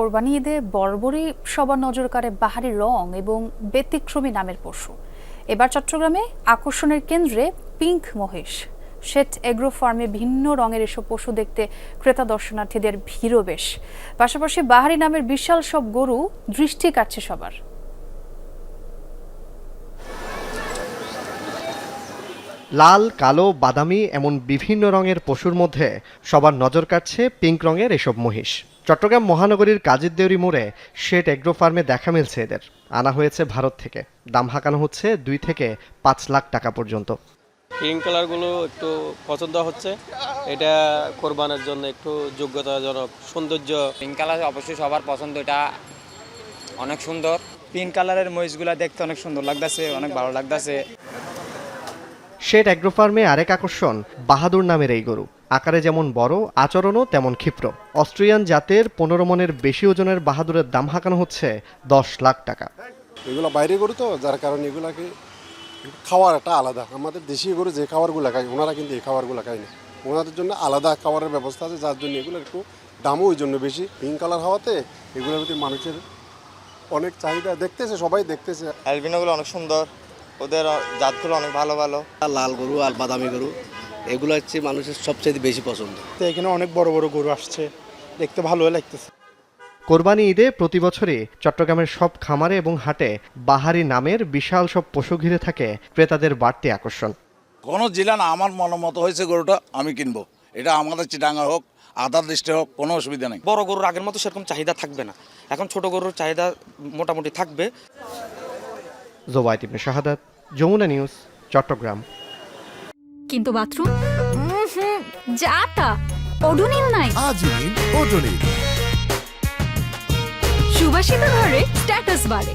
কোরবানি ঈদে বর্বরই সবার নজর কাড়ে বাহারি রং এবং ব্যতিক্রমী নামের পশু। এবার চট্টগ্রামে আকর্ষণের কেন্দ্রে পিঙ্ক মহেশ শেট এগ্রো ফার্মে ভিন্ন রঙের এসব পশু দেখতে ক্রেতা দর্শনার্থীদের ভিড়ও বেশ। পাশাপাশি বাহারি নামের বিশাল সব গরু দৃষ্টি কাটছে সবার। লাল, কালো, বাদামি এমন বিভিন্ন রঙের পশুর মধ্যে সবার নজর কাটছে পিঙ্ক রঙের এসব মহিষ। চট্টগ্রাম মহানগরীর কাজের দেউরি মোড়ে শেট এগ্রো ফার্মে দেখা মিলছে এদের। আনা হয়েছে ভারত থেকে। দাম হাঁকানো হচ্ছে দুই থেকে পাঁচ লাখ টাকা পর্যন্ত। পিঙ্ক কালারগুলো একটু পছন্দ হচ্ছে। এটা কোরবানের জন্য একটু যোগ্যতাজনক সৌন্দর্য। পিঙ্ক কালার অবশ্যই সবার পছন্দ এটা অনেক সুন্দর। পিঙ্ক কালারের মহিষগুলা দেখতে অনেক সুন্দর লাগতেছে অনেক ভালো লাগতেছে। শেট অ্যাগ্রো ফার্মে আরেক আকর্ষণ বাহাদুর নামের এই গরু। আকারে যেমন বড় আচরণও তেমন ক্ষিপ্র। অস্ট্রিয়ান জাতের পনেরো মনের বেশি ওজনের বাহাদুরের দাম হাঁকানো হচ্ছে দশ লাখ টাকা। এগুলো বাইরে গরু তো যার কারণে এগুলাকে খাওয়ার একটা আলাদা। আমাদের দেশি গরু যে খাবারগুলো খায় ওনারা কিন্তু এই খাবারগুলো খায় না। ওনাদের জন্য আলাদা খাবারের ব্যবস্থা আছে যার জন্য এগুলো একটু দামও ওই জন্য বেশি। পিঙ্ক কালার হওয়াতে এগুলোর প্রতি মানুষের অনেক চাহিদা দেখতেছে সবাই দেখতেছে। অ্যালবিনোগুলো অনেক সুন্দর। ওদের জাতগুলো অনেক ভালো ভালো। আর লাল গরু আর বাদামি গরু। এগুলো হচ্ছে মানুষের সবচেয়ে বেশি পছন্দ। তো এখানে অনেক বড় বড় গরু আসছে। দেখতে ভালো লাগতেছে। কোরবানি ঈদে প্রতি বছরই চট্টগ্রামের সব খামারে এবং হাটে বাহারি নামের বিশাল সব পশু ঘিরে থাকে ক্রেতাদের বাড়তি আকর্ষণ। কোনো জেলা না আমার মতো হয়েছে গরুটা আমি কিনবো। এটা আমাদের চিটাঙ্গা হোক আদার লিস্টে হোক কোনো অসুবিধা নেই। বড় গরুর আগের মতো সেরকম চাহিদা থাকবে না। এখন ছোট গরুর চাহিদা মোটামুটি থাকবে। জোবাইত ইবনে শাহাদাত যমুনা নিউজ চট্টগ্রাম। কিন্তু বাথরুম? যা তা। ওডোনিল নাই। আজই ওডোনিল সুবাসিত ঘরে স্ট্যাটাস বাড়ে।